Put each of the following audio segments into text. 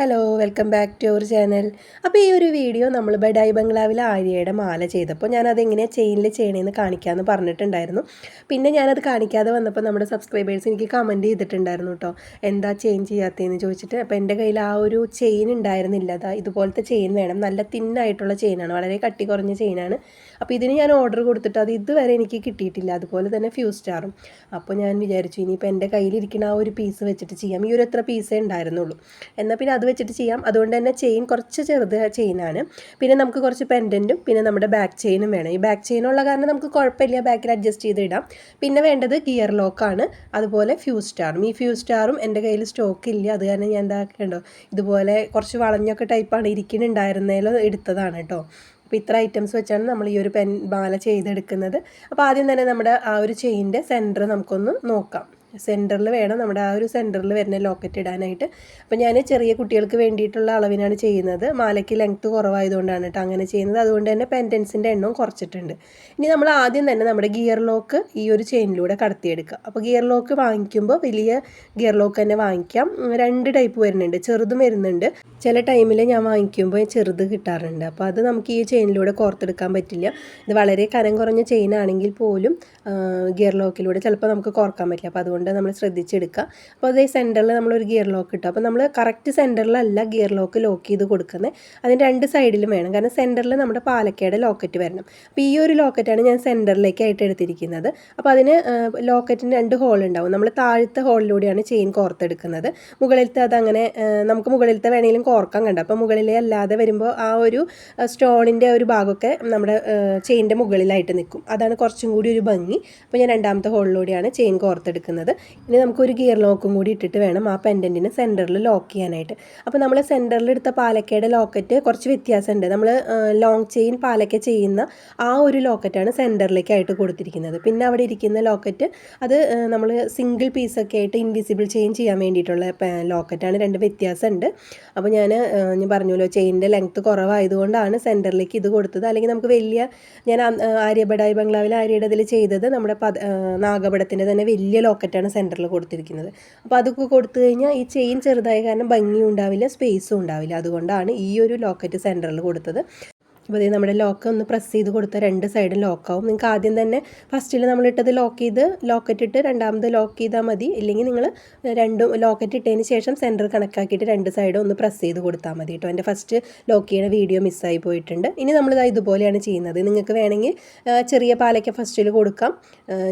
Hello welcome back to our channel അപ്പോൾ ഈ ഒരു വീഡിയോ നമ്മൾ ബഡായി ബംഗ്ലാവിൽ ആര്യയുടെ മാല ചെയ്തപ്പോൾ ഞാനത് എങ്ങനെയാണ് ചെയിനിൽ ചെയ്യണമെന്ന് കാണിക്കാമെന്ന് പറഞ്ഞിട്ടുണ്ടായിരുന്നു. പിന്നെ ഞാനത് കാണിക്കാതെ വന്നപ്പോൾ നമ്മുടെ സബ്സ്ക്രൈബേഴ്സ് എനിക്ക് കമന്റ് ചെയ്തിട്ടുണ്ടായിരുന്നു കേട്ടോ എന്താ ചെയിൻ ചെയ്യാത്തതെന്ന് ചോദിച്ചിട്ട്. അപ്പോൾ എന്റെ കയ്യിൽ ആ ഒരു ചെയിൻ ഉണ്ടായിരുന്നില്ല. അതാ ഇതുപോലത്തെ ചെയിൻ വേണം. നല്ല തിന്നായിട്ടുള്ള ചെയിനാണ് വളരെ കട്ടി കുറഞ്ഞ ചെയിനാണ് അപ്പോൾ ഇതിന് ഞാൻ ഓർഡർ കൊടുത്തിട്ട് അത് ഇതുവരെ എനിക്ക് കിട്ടിയിട്ടില്ല. അതുപോലെ തന്നെ ഫ്യൂ സ്റ്റാറും അപ്പോൾ ഞാൻ വിചാരിച്ചു ഇനിയിപ്പോൾ എന്റെ കയ്യിലിരിക്കുന്ന ആ ഒരു പീസ് വെച്ചിട്ട് ചെയ്യാം. ഈ ഒരു എത്ര പീസേ ഉണ്ടായിരുന്നുള്ളൂ. എന്നാൽ പിന്നെ അത് വെച്ചിട്ട് ചെയ്യാം. അതുകൊണ്ട് തന്നെ ചെയിൻ കുറച്ച് ചെറുത് ചെയിനാണ് പിന്നെ നമുക്ക് കുറച്ച് പെൻഡന്റും പിന്നെ നമ്മുടെ ബാക്ക് ചെയിനും വേണം. ഈ ബാക്ക് ചെയിനുള്ള കാരണം നമുക്ക് കുഴപ്പമില്ല. ബാക്കിൽ അഡ്ജസ്റ്റ് ചെയ്ത് ഇടാം പിന്നെ വേണ്ടത് ഗിയർ ലോക്കാണ് അതുപോലെ ഫ്യൂ സ്റ്റാറും ഈ ഫ്യൂ സ്റ്റാറും എന്റെ കയ്യിൽ സ്റ്റോക്ക് ഇല്ല. അത് കാരണം ഞാൻ എന്താക്കണ്ടോ ഇതുപോലെ കുറച്ച് വളഞ്ഞൊക്കെ ടൈപ്പാണ് ഇരിക്കുന്നുണ്ടായിരുന്നേലോ എടുത്തതാണ് കേട്ടോ. അപ്പോൾ ഇത്ര ഐറ്റംസ് വെച്ചാണ് നമ്മൾ ഈ ഒരു പെൻ മാല ചെയ്തെടുക്കുന്നത്. അപ്പോൾ ആദ്യം തന്നെ നമ്മുടെ ആ ഒരു ചെയിന്റെ സെന്റർ നമുക്കൊന്ന് നോക്കാം. സെന്ററിൽ വേണം. നമ്മുടെ ആ ഒരു സെന്ററിൽ വരുന്ന ലോക്കറ്റ് ഇടാനായിട്ട്. അപ്പോൾ ഞാൻ ചെറിയ കുട്ടികൾക്ക് വേണ്ടിയിട്ടുള്ള അളവിനാണ് ചെയ്യുന്നത്. മാലയ്ക്ക് ലെങ്ത്ത് കുറവായതുകൊണ്ടാണ് കേട്ടോ അങ്ങനെ ചെയ്യുന്നത്. അതുകൊണ്ട് തന്നെ പെന്റൻസിന്റെ എണ്ണവും കുറച്ചിട്ടുണ്ട്. ഇനി നമ്മൾ ആദ്യം തന്നെ നമ്മുടെ ഗിയർ ലോക്ക് ഈ ഒരു ചെയിനിലൂടെ കടത്തിയെടുക്കുക. അപ്പോൾ ഗിയർ ലോക്ക് വാങ്ങിക്കുമ്പോൾ വലിയ ഗിയർ ലോക്ക് തന്നെ വാങ്ങിക്കാം. രണ്ട് ടൈപ്പ് വരുന്നുണ്ട്. ചെറുതും വരുന്നുണ്ട്. ചില ടൈമിൽ ഞാൻ വാങ്ങിക്കുമ്പോൾ ചെറുത് കിട്ടാറുണ്ട്. അപ്പോൾ അത് നമുക്ക് ഈ ചെയിനിലൂടെ കോർത്തെടുക്കാൻ പറ്റില്ല. ഇത് വളരെ കനം കുറഞ്ഞ ചെയിൻ ആണെങ്കിൽ പോലും ഗിയർ ലോക്കിലൂടെ ചിലപ്പോൾ നമുക്ക് കോർക്കാൻ പറ്റില്ല. അപ്പോൾ അതുകൊണ്ട് കൊണ്ട് നമ്മൾ ശ്രദ്ധിച്ചെടുക്കുക. അപ്പോൾ അതേ സെന്ററിൽ നമ്മളൊരു ഗിയർ ലോക്ക് ഇട്ടു. അപ്പോൾ നമ്മൾ കറക്റ്റ് സെന്ററിലല്ല ഗിയർ ലോക്ക് ലോക്ക് ചെയ്ത് കൊടുക്കുന്നത് അതിന് രണ്ട് സൈഡിലും വേണം. കാരണം സെന്ററിൽ നമ്മുടെ പാലക്കയുടെ ലോക്കറ്റ് വരണം. അപ്പോൾ ഈ ഒരു ലോക്കറ്റാണ് ഞാൻ സെന്ററിലേക്കായിട്ട് എടുത്തിരിക്കുന്നത്. അപ്പോൾ അതിന് ലോക്കറ്റിന് രണ്ട് ഹോൾ ഉണ്ടാവും. നമ്മൾ താഴത്തെ ഹോളിലൂടെയാണ് ചെയിൻ കോർത്തെടുക്കുന്നത്. മുകളിലത്തെ അതങ്ങനെ നമുക്ക് മുകളിലത്തെ വേണമെങ്കിലും കോർക്കാൻ കണ്ട? അപ്പോൾ മുകളിലെ അല്ലാതെ വരുമ്പോൾ ആ ഒരു സ്റ്റോണിന്റെ ഒരു ഭാഗമൊക്കെ നമ്മുടെ ചെയിന്റെ മുകളിലായിട്ട് നിൽക്കും. അതാണ് കുറച്ചും കൂടി ഒരു ഭംഗി. അപ്പോൾ ഞാൻ രണ്ടാമത്തെ ഹോളിലൂടെയാണ് ചെയിൻ കോർത്തെടുക്കുന്നത്. ഇനി നമുക്ക് ഒരു ഗിയർ ലോക്കും കൂടി ഇട്ടിട്ട് വേണം ആ പെൻഡന്റിന് സെന്ററിൽ ലോക്ക് ചെയ്യാനായിട്ട്. അപ്പോൾ നമ്മൾ സെന്ററിൽ എടുത്ത പാലക്കയുടെ ലോക്കറ്റ് കുറച്ച് വ്യത്യാസമുണ്ട്. നമ്മൾ ലോങ് ചെയിൻ പാലക്ക ചെയ്യുന്ന ആ ഒരു ലോക്കറ്റാണ് സെന്ററിലേക്കായിട്ട് കൊടുത്തിരിക്കുന്നത്. പിന്നെ അവിടെ ഇരിക്കുന്ന ലോക്കറ്റ് അത് നമ്മൾ സിംഗിൾ പീസൊക്കെ ആയിട്ട് ഇൻവിസിബിൾ ചെയിൻ ചെയ്യാൻ വേണ്ടിയിട്ടുള്ള ലോക്കറ്റാണ് രണ്ട് വ്യത്യാസമുണ്ട്. അപ്പോൾ ഞാൻ ഞാൻ പറഞ്ഞല്ലോ ചെയിനിന്റെ ലെങ്ത്ത് കുറവായതുകൊണ്ടാണ് സെന്ററിലേക്ക് ഇത് കൊടുത്തത്. അല്ലെങ്കിൽ നമുക്ക് വലിയ ഞാൻ ആര്യബഡായി ബംഗ്ലാവിൽ ആര്യയുടെ ഇതിൽ ചെയ്തത് നമ്മുടെ പദ നാഗപടത്തിന്റെ തന്നെ വലിയ ലോക്കറ്റാണ് ആയിട്ടാണ് സെന്ററിൽ കൊടുത്തിരിക്കുന്നത്. അപ്പോൾ അതൊക്കെ കൊടുത്തു കഴിഞ്ഞാൽ ഈ ചെയിൻ ചെറുതായ കാരണം ഭംഗിയും ഉണ്ടാവില്ല സ്പേസും ഉണ്ടാവില്ല. അതുകൊണ്ടാണ് ഈ ഒരു ലോക്കറ്റ് സെന്ററിൽ കൊടുത്തത്. അപ്പോൾ ഇത് നമ്മുടെ ലോക്ക് ഒന്ന് പ്രസ് ചെയ്ത് കൊടുത്താൽ രണ്ട് സൈഡും ലോക്കാവും നിങ്ങൾക്ക് ആദ്യം തന്നെ ഫസ്റ്റിൽ നമ്മൾ ഇട്ടത് ലോക്ക് ചെയ്ത് ലോക്കറ്റ് ഇട്ട് രണ്ടാമത് ലോക്ക് ചെയ്താൽ മതി. ഇല്ലെങ്കിൽ നിങ്ങൾ രണ്ടും ലോക്കറ്റ് ഇട്ടതിന് ശേഷം സെന്റർ കണക്കാക്കിയിട്ട് രണ്ട് സൈഡും ഒന്ന് പ്രസ് ചെയ്ത് കൊടുത്താൽ മതി കേട്ടോ എന്റെ ഫസ്റ്റ് ലോക്ക് ചെയ്യുന്ന വീഡിയോ മിസ്സായി പോയിട്ടുണ്ട്. ഇനി നമ്മളിതാ ഇതുപോലെയാണ് ചെയ്യുന്നത്. നിങ്ങൾക്ക് വേണമെങ്കിൽ ചെറിയ പാലയ്ക്ക് ഫസ്റ്റിൽ കൊടുക്കാം.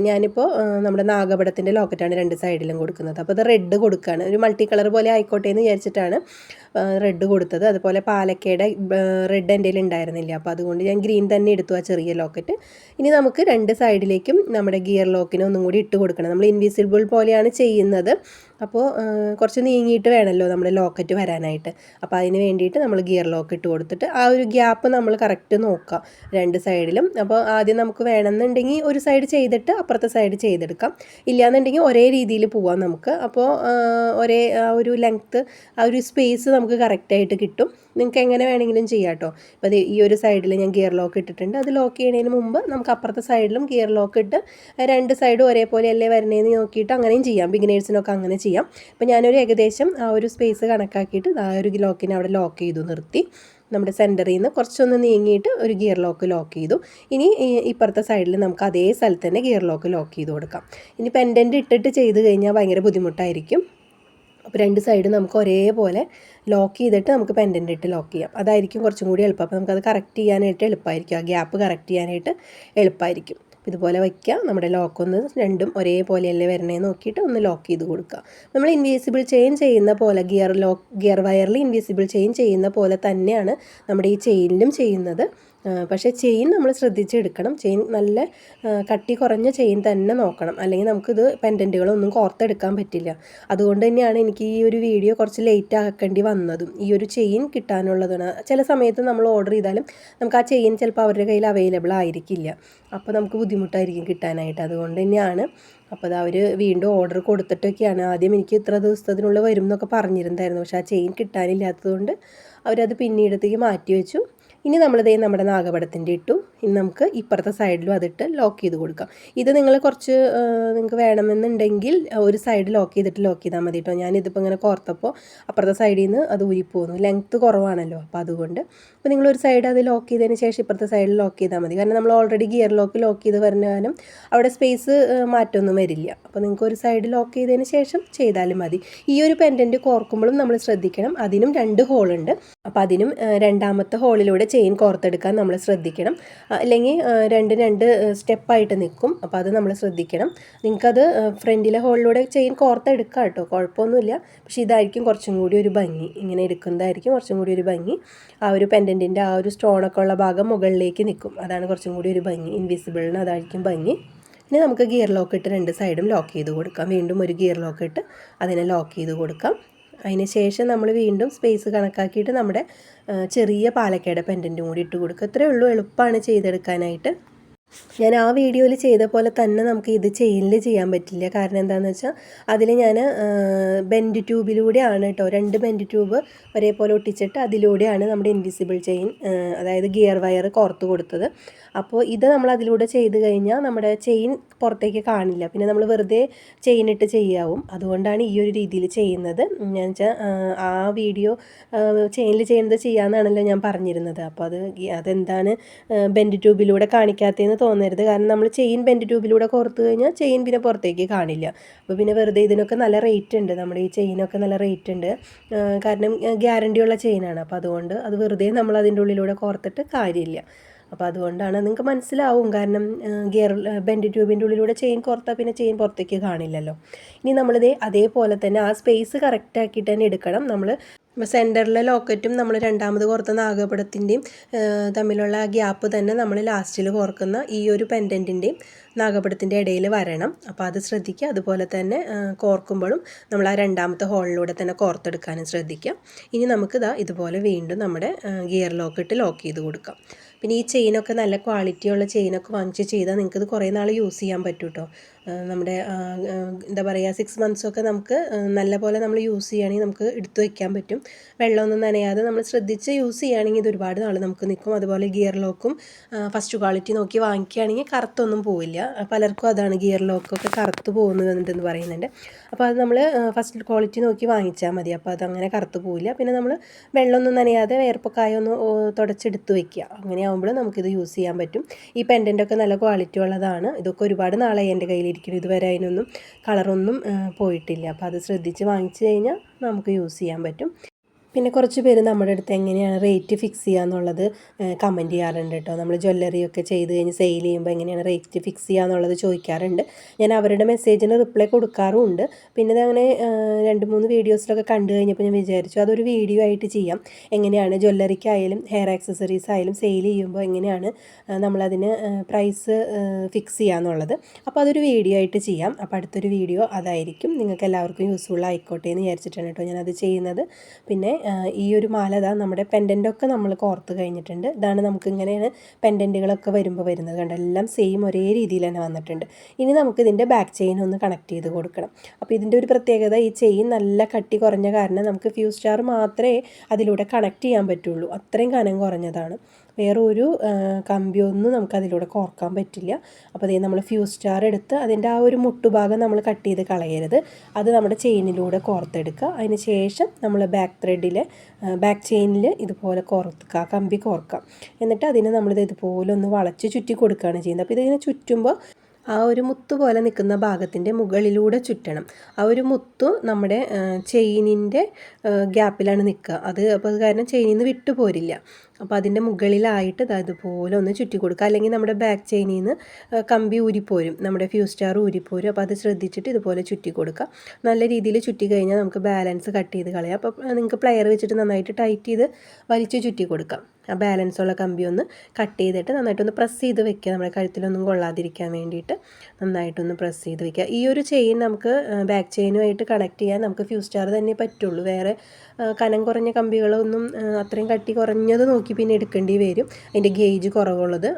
ഞാനിപ്പോൾ നമ്മുടെ നാഗപടത്തിന്റെ ലോക്കറ്റാണ് രണ്ട് സൈഡിലും കൊടുക്കുന്നത്. അപ്പോൾ അത് റെഡ് കൊടുക്കുകയാണ് ഒരു മൾട്ടി കളർ പോലെ ആയിക്കോട്ടെ എന്ന് വിചാരിച്ചിട്ടാണ് റെഡ് കൊടുത്തത്. അതുപോലെ പാലക്കയുടെ റെഡ് എന്റെ ഉണ്ടായിരുന്നില്ല. അപ്പോൾ അതുകൊണ്ട് ഞാൻ ഗ്രീൻ തന്നെ എടുത്തു ആ ചെറിയ ലോക്കറ്റ്. ഇനി നമുക്ക് രണ്ട് സൈഡിലേക്കും നമ്മുടെ ഗിയർ ലോക്കിനെ ഒന്നും കൂടി ഇട്ട് കൊടുക്കണം. നമ്മൾ ഇൻവിസിബിൾ പോലെയാണ് ചെയ്യുന്നത്. അപ്പോൾ കുറച്ച് നീങ്ങിയിട്ട് വേണമല്ലോ നമ്മുടെ ലോക്കറ്റ് വരാനായിട്ട്. അപ്പോൾ അതിന് വേണ്ടിയിട്ട് നമ്മൾ ഗിയർ ലോക്ക് ഇട്ട് കൊടുത്തിട്ട് ആ ഒരു ഗ്യാപ്പ് നമ്മൾ കറക്റ്റ് നോക്കാം രണ്ട് സൈഡിലും. അപ്പോൾ ആദ്യം നമുക്ക് വേണമെന്നുണ്ടെങ്കിൽ ഒരു സൈഡ് ചെയ്തിട്ട് അപ്പുറത്തെ സൈഡ് ചെയ്തെടുക്കാം. ഇല്ലയെന്നുണ്ടെങ്കിൽ ഒരേ രീതിയിൽ പോവാം നമുക്ക്. അപ്പോൾ ഒരേ ആ ഒരു ലെങ്ത്ത് ആ ഒരു സ്പേസ് നമുക്ക് കറക്റ്റായിട്ട് കിട്ടും. നിങ്ങൾക്ക് എങ്ങനെ വേണമെങ്കിലും ചെയ്യാം കേട്ടോ. അപ്പോൾ ഈ ഒരു സൈഡിൽ ഞാൻ ഗിയർ ലോക്ക് ഇട്ടിട്ടുണ്ട്. അത് ലോക്ക് ചെയ്യുന്നതിന് മുമ്പ് നമുക്ക് അപ്പുറത്തെ സൈഡിലും ഗിയർ ലോക്ക് ഇട്ട് രണ്ട് സൈഡും ഒരേപോലെ അല്ലേ വരണേന്ന് നോക്കിയിട്ട് അങ്ങനെയും ചെയ്യാം. ബിഗിനേഴ്സിനൊക്കെ അങ്ങനെ ചെയ്യാം അപ്പോൾ ഞാനൊരു ഏകദേശം ആ ഒരു സ്പേസ് കണക്കാക്കിയിട്ട് ആ ഒരു ലോക്കിനെ അവിടെ ലോക്ക് ചെയ്തു നിർത്തി. നമ്മുടെ സെന്ററിൽ നിന്ന് കുറച്ചൊന്ന് നീങ്ങിയിട്ട് ഒരു ഗിയർ ലോക്ക് ലോക്ക് ചെയ്തു. ഇനി ഇപ്പുറത്തെ സൈഡിൽ നമുക്ക് അതേ സ്ഥലത്ത് തന്നെ ഗിയർ ലോക്ക് ലോക്ക് ചെയ്ത് കൊടുക്കാം. ഇനി പെൻഡന്റ് ഇട്ടിട്ട് ചെയ്ത് കഴിഞ്ഞാൽ ഭയങ്കര ബുദ്ധിമുട്ടായിരിക്കും. അപ്പോൾ രണ്ട് സൈഡും നമുക്ക് ഒരേപോലെ ലോക്ക് ചെയ്തിട്ട് നമുക്ക് പെൻഡന്റ് ഇട്ട് ലോക്ക് ചെയ്യാം. അതായിരിക്കും കുറച്ചും കൂടി എളുപ്പം. അപ്പോൾ നമുക്കത് കറക്റ്റ് ചെയ്യാനായിട്ട് എളുപ്പമായിരിക്കും ആ ഗ്യാപ്പ് കറക്റ്റ് ചെയ്യാനായിട്ട് എളുപ്പമായിരിക്കും ഇതുപോലെ വയ്ക്കുക. നമ്മുടെ ലോക്ക് ഒന്ന് രണ്ടും ഒരേപോലെയല്ലേ വരണേ നോക്കിയിട്ട് ഒന്ന് ലോക്ക് ചെയ്ത് കൊടുക്കുക. നമ്മൾ ഇൻവിസിബിൾ ചെയിൻ ചെയ്യുന്ന പോലെ ഗിയർ ലോക്ക് ഗിയർ വയറിൽ ഇൻവിസിബിൾ ചെയിൻ ചെയ്യുന്ന പോലെ തന്നെയാണ് നമ്മുടെ ഈ ചെയിനിലും ചെയ്യുന്നത്. പക്ഷേ ചെയിൻ നമ്മൾ ശ്രദ്ധിച്ചെടുക്കണം. ചെയിൻ നല്ല കട്ടി കുറഞ്ഞ ചെയിൻ തന്നെ നോക്കണം. അല്ലെങ്കിൽ നമുക്കിത് പെൻഡന്റുകളൊന്നും കോർത്തെടുക്കാൻ പറ്റില്ല. അതുകൊണ്ട് തന്നെയാണ് എനിക്ക് ഈ ഒരു വീഡിയോ കുറച്ച് ലേറ്റ് ആക്കേണ്ടി വന്നതും. ഈ ഒരു ചെയിൻ കിട്ടാനുള്ളതാണ്. ചില സമയത്ത് നമ്മൾ ഓർഡർ ചെയ്താലും നമുക്ക് ആ ചെയിൻ ചിലപ്പോൾ അവരുടെ കയ്യിൽ അവൈലബിൾ ആയിരിക്കില്ല. അപ്പോൾ നമുക്ക് ബുദ്ധിമുട്ടായിരിക്കും കിട്ടാനായിട്ട്. അതുകൊണ്ട് തന്നെയാണ് അപ്പോൾ അവർ വീണ്ടും ഓർഡർ കൊടുത്തിട്ടൊക്കെയാണ്. ആദ്യം എനിക്ക് ഇത്ര ദിവസത്തിനുള്ളിൽ വരും എന്നൊക്കെ പറഞ്ഞിരുന്നായിരുന്നു പക്ഷേ ആ ചെയിൻ കിട്ടാനില്ലാത്തതുകൊണ്ട് അവരത് പിന്നീടത്തേക്ക് മാറ്റി വെച്ചു. ഇനി നമ്മളിതേ നമ്മുടെ നാഗപടത്തിന്റെ ഇട്ടു. ഇനി നമുക്ക് ഇപ്പുറത്തെ സൈഡിലും അതിട്ട് ലോക്ക് ചെയ്ത് കൊടുക്കാം. ഇത് നിങ്ങൾ കുറച്ച് നിങ്ങൾക്ക് വേണമെന്നുണ്ടെങ്കിൽ ഒരു സൈഡ് ലോക്ക് ചെയ്തിട്ട് ലോക്ക് ചെയ്താൽ മതി. കേട്ടോ ഞാനിതിപ്പോൾ ഇങ്ങനെ കോർത്തപ്പോൾ അപ്പുറത്തെ സൈഡിൽ നിന്ന് അത് ഊരിപ്പോകുന്നു. ലെങ്ത്ത് കുറവാണല്ലോ അപ്പോൾ അതുകൊണ്ട്. അപ്പോൾ നിങ്ങൾ ഒരു സൈഡ് അത് ലോക്ക് ചെയ്തതിന് ശേഷം ഇപ്പുറത്തെ സൈഡിൽ ലോക്ക് ചെയ്താൽ മതി. കാരണം നമ്മൾ ഓൾറെഡി ഗിയർ ലോക്ക് ലോക്ക് ചെയ്ത് വരുന്നതിനും അവിടെ സ്പേസ് മാറ്റമൊന്നും വരില്ല. അപ്പോൾ നിങ്ങൾക്ക് ഒരു സൈഡ് ലോക്ക് ചെയ്തതിന് ശേഷം ചെയ്താലും മതി. ഈ ഒരു പെൻഡന്റ് കോർക്കുമ്പോഴും നമ്മൾ ശ്രദ്ധിക്കണം. അതിനും രണ്ട് ഹോളുണ്ട് അപ്പോൾ അതിനും രണ്ടാമത്തെ ഹോളിലൂടെ ചെയിൻ കോർത്തെടുക്കാൻ നമ്മൾ ശ്രദ്ധിക്കണം. അല്ലെങ്കിൽ രണ്ട് രണ്ട് സ്റ്റെപ്പായിട്ട് നിൽക്കും. അപ്പോൾ അത് നമ്മൾ ശ്രദ്ധിക്കണം. നിങ്ങൾക്കത് ഫ്രണ്ടിലെ ഹോളിലൂടെ ചെയിൻ കോർത്തെടുക്കാം കേട്ടോ. കുഴപ്പമൊന്നുമില്ല. പക്ഷേ ഇതായിരിക്കും കുറച്ചും കൂടി ഒരു ഭംഗി. ഇങ്ങനെ എടുക്കുന്നതായിരിക്കും കുറച്ചും കൂടി ഒരു ഭംഗി. ആ ഒരു പെൻഡന്റിന്റെ ആ ഒരു സ്റ്റോണൊക്കെ ഉള്ള ഭാഗം മുകളിലേക്ക് നിൽക്കും. അതാണ് കുറച്ചും കൂടി ഒരു ഭംഗി. ഇൻവിസിബിളിന് അതായിരിക്കും ഭംഗി. ഇനി നമുക്ക് ഗിയർ ലോക്ക് ഇട്ട് രണ്ട് സൈഡും ലോക്ക് ചെയ്ത് കൊടുക്കാം. വീണ്ടും ഒരു ഗിയർ ലോക്ക് ഇട്ട് അതിനെ ലോക്ക് ചെയ്ത് കൊടുക്കാം. അതിന് ശേഷം നമ്മൾ വീണ്ടും സ്പേസ് കണക്കാക്കിയിട്ട് നമ്മുടെ ചെറിയ പാലക്കയുടെ പെൻഡന്റും കൂടി ഇട്ട് കൊടുക്കുക. ഇത്രയേ ഉള്ളൂ. എളുപ്പമാണ് ചെയ്തെടുക്കാനായിട്ട്. ഞാൻ ആ വീഡിയോയിൽ ചെയ്ത പോലെ തന്നെ നമുക്ക് ഇത് ചെയിനിൽ ചെയ്യാൻ പറ്റില്ല. കാരണം എന്താണെന്ന് വെച്ചാൽ അതിൽ ഞാൻ ബെൻഡ് ട്യൂബിലൂടെയാണ് കേട്ടോ രണ്ട് ബെൻഡ് ട്യൂബ് ഒരേപോലെ ഒട്ടിച്ചിട്ട് അതിലൂടെയാണ് നമ്മുടെ ഇൻവിസിബിൾ ചെയിൻ അതായത് ഗിയർ വയർ കോർത്ത് കൊടുത്തത്. അപ്പോൾ ഇത് നമ്മൾ അതിലൂടെ ചെയ്ത് കഴിഞ്ഞാൽ നമ്മുടെ ചെയിൻ പുറത്തേക്ക് കാണില്ല. പിന്നെ നമ്മൾ വെറുതെ ചെയിൻ ഇട്ട് ചെയ്യാവും. അതുകൊണ്ടാണ് ഈ ഒരു രീതിയിൽ ചെയ്യുന്നത്. ഞാൻ വെച്ചാൽ ആ വീഡിയോ ചെയിനിൽ ചെയ്യുന്നത് ചെയ്യാമെന്നാണല്ലോ ഞാൻ പറഞ്ഞിരുന്നത്. അപ്പോൾ അത് അതെന്താണ് ബെൻഡ് ട്യൂബിലൂടെ കാണിക്കാത്തതെന്ന് തോന്നരുത്. കാരണം നമ്മൾ ചെയിൻ ബെൻഡ് ട്യൂബിലൂടെ കോർത്ത് കഴിഞ്ഞാൽ ചെയിൻ പിന്നെ പുറത്തേക്ക് കാണില്ല. അപ്പോൾ പിന്നെ വെറുതെ ഇതിനൊക്കെ നല്ല റേറ്റ് ഉണ്ട്. നമ്മുടെ ഈ ചെയിനൊക്കെ നല്ല റേറ്റ് ഉണ്ട്. കാരണം ഗ്യാരണ്ടിയുള്ള ചെയിനാണ്. അപ്പോൾ അതുകൊണ്ട് അത് വെറുതെ നമ്മൾ അതിന്റെ ഉള്ളിലൂടെ കോർത്തിട്ട് കാര്യമില്ല. അപ്പോൾ അതുകൊണ്ടാണ് നിങ്ങൾക്ക് മനസ്സിലാവും. കാരണം ഗിയർ ബെൻഡ് ട്യൂബിന്റെ ഉള്ളിലൂടെ ചെയിൻ കോർത്താൽ പിന്നെ ചെയിൻ പുറത്തേക്ക് കാണില്ലല്ലോ. ഇനി നമ്മളിത് അതേപോലെ തന്നെ ആ സ്പേസ് കറക്റ്റ് ആക്കിയിട്ട് തന്നെ എടുക്കണം. നമ്മൾ സെന്ററിലെ ലോക്കറ്റും നമ്മൾ രണ്ടാമത് കോർത്ത നാഗപടത്തിന്റെയും തമ്മിലുള്ള ഗ്യാപ്പ് തന്നെ നമ്മൾ ലാസ്റ്റിൽ കോർക്കുന്ന ഈ ഒരു പെൻഡന്റിന്റെയും നാഗപടത്തിന്റെ ഇടയിൽ വരണം. അപ്പോൾ അത് ശ്രദ്ധിക്കുക. അതുപോലെ തന്നെ കോർക്കുമ്പോഴും നമ്മൾ ആ രണ്ടാമത്തെ ഹോളിലൂടെ തന്നെ കോർത്തെടുക്കാനും ശ്രദ്ധിക്കുക. ഇനി നമുക്ക് ഇതാ ഇതുപോലെ വീണ്ടും നമ്മുടെ ഗിയർ ലോക്കിട്ട് ലോക്ക് ചെയ്ത് കൊടുക്കാം. പിന്നെ ഈ ചെയിനൊക്കെ നല്ല ക്വാളിറ്റിയുള്ള ചെയിനൊക്കെ വാങ്ങിച്ച് ചെയ്താൽ നിങ്ങൾക്കിത് കുറേ നാൾ യൂസ് ചെയ്യാൻ പറ്റും കേട്ടോ നമ്മുടെ എന്താ പറയുക സിക്സ് മന്ത്സൊക്കെ നമുക്ക് നല്ല പോലെ നമ്മൾ യൂസ് ചെയ്യുകയാണെങ്കിൽ നമുക്ക് എടുത്തു വയ്ക്കാൻ പറ്റും. വെള്ളമൊന്നും നനയാതെ നമ്മൾ ശ്രദ്ധിച്ച് യൂസ് ചെയ്യുകയാണെങ്കിൽ ഇത് ഒരുപാട് നാൾ നമുക്ക് നിൽക്കും. അതുപോലെ ഗിയർ ലോക്കും ഫസ്റ്റ് ക്വാളിറ്റി നോക്കി വാങ്ങിക്കുകയാണെങ്കിൽ കറുത്തൊന്നും പോവില്ല. പലർക്കും അതാണ് ഗിയർ ലോക്കൊക്കെ കറുത്ത് പോകുന്നുണ്ടെന്ന് പറയുന്നുണ്ട്. അപ്പോൾ അത് നമ്മൾ ഫസ്റ്റ് ക്വാളിറ്റി നോക്കി വാങ്ങിച്ചാൽ മതി. അപ്പോൾ അതങ്ങനെ കറുത്ത് പോവില്ല. പിന്നെ നമ്മൾ വെള്ളമൊന്നും നനയാതെ വേർപ്പക്കായൊന്ന് തുടച്ചെടുത്ത് വെക്കുക. അങ്ങനെ ആകുമ്പോൾ നമുക്കിത് യൂസ് ചെയ്യാൻ പറ്റും. ഈ പെൻഡന്റൊക്കെ നല്ല ക്വാളിറ്റി ഉള്ളതാണ്. ഇതൊക്കെ ഒരുപാട് നാളായി എന്റെ കയ്യിലിരിക്കുന്നു ഇതുവരെ അതിനൊന്നും കളറൊന്നും പോയിട്ടില്ല. അപ്പോൾ അത് ശ്രദ്ധിച്ച് വാങ്ങിച്ച് കഴിഞ്ഞാൽ നമുക്ക് യൂസ് ചെയ്യാൻ പറ്റും. പിന്നെ കുറച്ച് പേര് നമ്മുടെ അടുത്ത് എങ്ങനെയാണ് റേറ്റ് ഫിക്സ് ചെയ്യുക എന്നുള്ളത് കമന്റ് ചെയ്യാറുണ്ട് കേട്ടോ. നമ്മൾ ജ്വല്ലറി ഒക്കെ ചെയ്ത് കഴിഞ്ഞ് സെയിൽ ചെയ്യുമ്പോൾ എങ്ങനെയാണ് റേറ്റ് ഫിക്സ് ചെയ്യുക എന്നുള്ളത് ചോദിക്കാറുണ്ട്. ഞാൻ അവരുടെ മെസ്സേജിന് റിപ്ലൈ കൊടുക്കാറുമുണ്ട്. പിന്നെ അങ്ങനെ രണ്ട് മൂന്ന് വീഡിയോസിലൊക്കെ കണ്ടു കഴിഞ്ഞപ്പോൾ ഞാൻ വിചാരിച്ചു അതൊരു വീഡിയോ ആയിട്ട് ചെയ്യാം. എങ്ങനെയാണ് ജ്വല്ലറിക്കായാലും ഹെയർ ആക്സസറീസ് ആയാലും സെയിൽ ചെയ്യുമ്പോൾ എങ്ങനെയാണ് നമ്മളതിന് പ്രൈസ് ഫിക്സ് ചെയ്യുക എന്നുള്ളത്. അപ്പോൾ അതൊരു വീഡിയോ ആയിട്ട് ചെയ്യാം. അപ്പോൾ അടുത്തൊരു വീഡിയോ അതായിരിക്കും. നിങ്ങൾക്ക് എല്ലാവർക്കും യൂസ്ഫുൾ ആയിക്കോട്ടെ എന്ന് വിചാരിച്ചിട്ടാണ് കേട്ടോ ഞാനത് ചെയ്യുന്നത്. പിന്നെ ഈ ഒരു മാല ഇതാ നമ്മുടെ പെൻഡന്റൊക്കെ നമ്മൾ കോർത്ത് കഴിഞ്ഞിട്ടുണ്ട്. ഇതാണ് നമുക്ക് ഇങ്ങനെയാണ് പെൻഡന്റുകളൊക്കെ വരുമ്പോൾ വരുന്നത് കണ്ടോ? എല്ലാം സെയിം ഒരേ രീതിയിൽ തന്നെ വന്നിട്ടുണ്ട്. ഇനി നമുക്ക് ഇതിന്റെ ബാക്ക് ചെയിൻ ഒന്ന് കണക്ട് ചെയ്ത് കൊടുക്കണം. അപ്പോൾ ഇതിന്റെ ഒരു പ്രത്യേകത ഈ ചെയിൻ നല്ല കട്ടി കുറഞ്ഞ കാരണം നമുക്ക് ഫ്യൂസ് സ്റ്റാർ മാത്രമേ അതിലൂടെ കണക്ട് ചെയ്യാൻ പറ്റുള്ളൂ. അത്രയും കനം കുറഞ്ഞതാണ്. വേറെ ഒരു കമ്പിയൊന്നും നമുക്ക് അതിലൂടെ കോർക്കാൻ പറ്റില്ല. അപ്പോൾ അതേ നമ്മൾ ഫ്യൂസ് സ്റ്റാർ എടുത്ത് അതിന്റെ ആ ഒരു മുട്ടുഭാഗം നമ്മൾ കട്ട് ചെയ്ത് കളയരുത്. അത് നമ്മുടെ ചെയിനിലൂടെ കോർത്തെടുക്കുക അതിന് ശേഷം നമ്മൾ ബാക്ക് ത്രെഡിൽ ബാക്ക് ചെയിനിൽ ഇതുപോലെ കോർക്കുക കമ്പി കോർക്കാം. എന്നിട്ട് അതിനെ നമ്മളിത് ഇതുപോലെ ഒന്ന് വളച്ച് ചുറ്റി കൊടുക്കുകയാണ് ചെയ്യുന്നത്. അപ്പോൾ ഇതിങ്ങനെ ചുറ്റുമ്പോൾ ആ ഒരു മുത്ത് പോലെ നിൽക്കുന്ന ഭാഗത്തിന്റെ മുകളിലൂടെ ചുറ്റണം. ആ ഒരു മുത്തു നമ്മുടെ ചെയിനിന്റെ ഗ്യാപ്പിലാണ് നിൽക്കുക. അത് അപ്പോൾ കാരണം ചെയിനിൽ നിന്ന് വിട്ടു പോരില്ല. അപ്പോൾ അതിന്റെ മുകളിലായിട്ട് അതുപോലെ ഒന്ന് ചുറ്റി കൊടുക്കുക. അല്ലെങ്കിൽ നമ്മുടെ ബാക്ക് ചെയിനിൽ നിന്ന് കമ്പി ഊരിപ്പോരും. നമ്മുടെ ഫ്യൂസ് സ്റ്റാർ ഊരിപ്പോരും. അപ്പോൾ അത് ശ്രദ്ധിച്ചിട്ട് ഇതുപോലെ ചുറ്റി കൊടുക്കുക. നല്ല രീതിയിൽ ചുറ്റി കഴിഞ്ഞാൽ നമുക്ക് ബാലൻസ് കട്ട് ചെയ്ത് കളയാം. അപ്പോൾ നിങ്ങൾക്ക് പ്ലെയർ വെച്ചിട്ട് നന്നായിട്ട് ടൈറ്റ് ചെയ്ത് വലിച്ച് ചുറ്റി കൊടുക്കാം. ആ ബാലൻസ് ഉള്ള കമ്പി ഒന്ന് കട്ട് ചെയ്തിട്ട് നന്നായിട്ടൊന്ന് പ്രസ് ചെയ്ത് വെക്കുക. നമ്മുടെ കഴുത്തിലൊന്നും കൊള്ളാതിരിക്കാൻ വേണ്ടിയിട്ട് നന്നായിട്ടൊന്ന് പ്രസ് ചെയ്ത് വെക്കുക. ഈ ഒരു ചെയിൻ നമുക്ക് ബാക്ക് ചെയിനുമായിട്ട് കണക്ട് ചെയ്യാൻ നമുക്ക് ഫ്യൂസ് സ്റ്റാർ തന്നെ പറ്റുള്ളൂ. വേറെ കനം കുറഞ്ഞ കമ്പികളൊന്നും അത്രയും കട്ടി കുറഞ്ഞത് നോക്കി പിന്നെ എടുക്കേണ്ടി വരും. അതിന്റെ ഗേജ് കുറവുള്ളത്.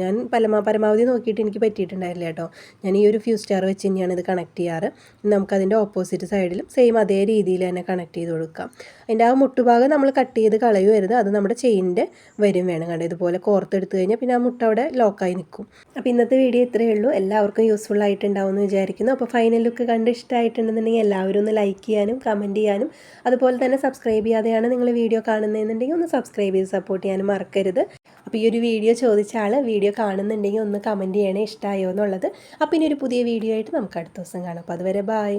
ഞാൻ പരമാ പരമാവധി നോക്കിയിട്ട് എനിക്ക് പറ്റിയിട്ടുണ്ടായില്ല കേട്ടോ. ഞാൻ ഈ ഒരു ഫ്യൂ സ്റ്റാർ വെച്ച് തന്നെയാണ് ഇത് കണക്ട് ചെയ്യാറ്. നമുക്കതിന്റെ ഓപ്പോസിറ്റ് സൈഡിലും സെയിം അതേ രീതിയിൽ തന്നെ കണക്ട് ചെയ്ത് കൊടുക്കാം. അതിന്റെ ആ മുട്ടുഭാഗം നമ്മൾ കട്ട് ചെയ്ത് കളയുമായിരുന്നു അത് നമ്മുടെ ചെയിനിന്റെ വരും വേണം കണ്ടോ. ഇതുപോലെ കോർത്തെടുത്ത് കഴിഞ്ഞാൽ പിന്നെ ആ മുട്ട അവിടെ ലോക്കായി നിൽക്കും. അപ്പോൾ ഇന്നത്തെ വീഡിയോ ഇത്രയേ ഉള്ളൂ. എല്ലാവർക്കും യൂസ്ഫുൾ ആയിട്ടുണ്ടാവും എന്ന് വിചാരിക്കുന്നു. അപ്പോൾ ഫൈനൽ ലുക്ക് കണ്ട് ഇഷ്ടമായിട്ടുണ്ടെന്നുണ്ടെങ്കിൽ എല്ലാവരും ഒന്ന് ലൈക്ക് ചെയ്യാനും കമന്റ് ചെയ്യാനും. അതുപോലെ തന്നെ സബ്സ്ക്രൈബ് ചെയ്യാതെയാണ് നിങ്ങൾ വീഡിയോ കാണുന്നതെന്നുണ്ടെങ്കിൽ ഒന്ന് സബ്സ്ക്രൈബ് ചെയ്ത് സപ്പോർട്ട് ചെയ്യാനും മറക്കരുത്. അപ്പോൾ ഈ ഒരു വീഡിയോ ചോദിച്ച ആൾ വീഡിയോ കാണുന്നുണ്ടെങ്കിൽ ഒന്ന് കമന്റ് ചെയ്യണേ ഇഷ്ടമായോ എന്നുള്ളത്. അപ്പോൾ ഇനി ഒരു പുതിയ വീഡിയോ ആയിട്ട് നമുക്ക് അടുത്ത ദിവസം കാണാം. അപ്പോൾ അതുവരെ ബായ്